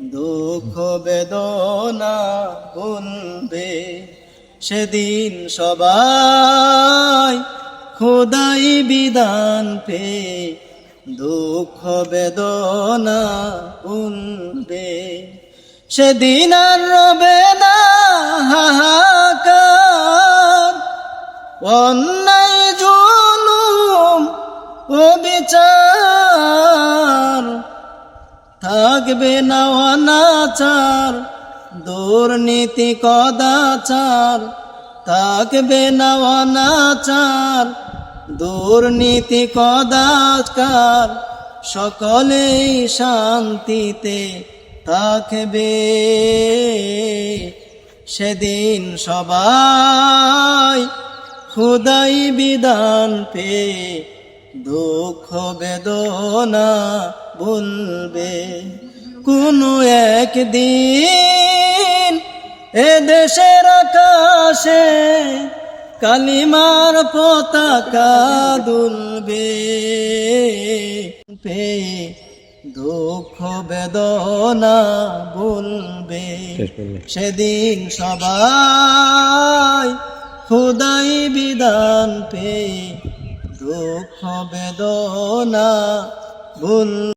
দুঃখ বেদনা বলবে সেদিন সবাই। খোদাই বিধান পে দুঃখ বেদনা বলবে সেদিন আর রবে না হাহাকার। অন্যায় জুলুম ও বিচার থাকবে না অনাচার, দুর্নীতি কদাচার, থাকবে না অনাচার, দুর্নীতি কদাচার, সকলেই শান্তিতে থাকবে। সেদিন সবাই খুদাই বিধান পে দুঃখ বেদনা বলবে কোনো একদিন এ দেশের আকাশে কালিমার পতাকা দুলবে। পে দুঃখ বেদনা বলবে সেদিন সবাই খুদাই বিধান পে দুঃখ বেদনা ভুল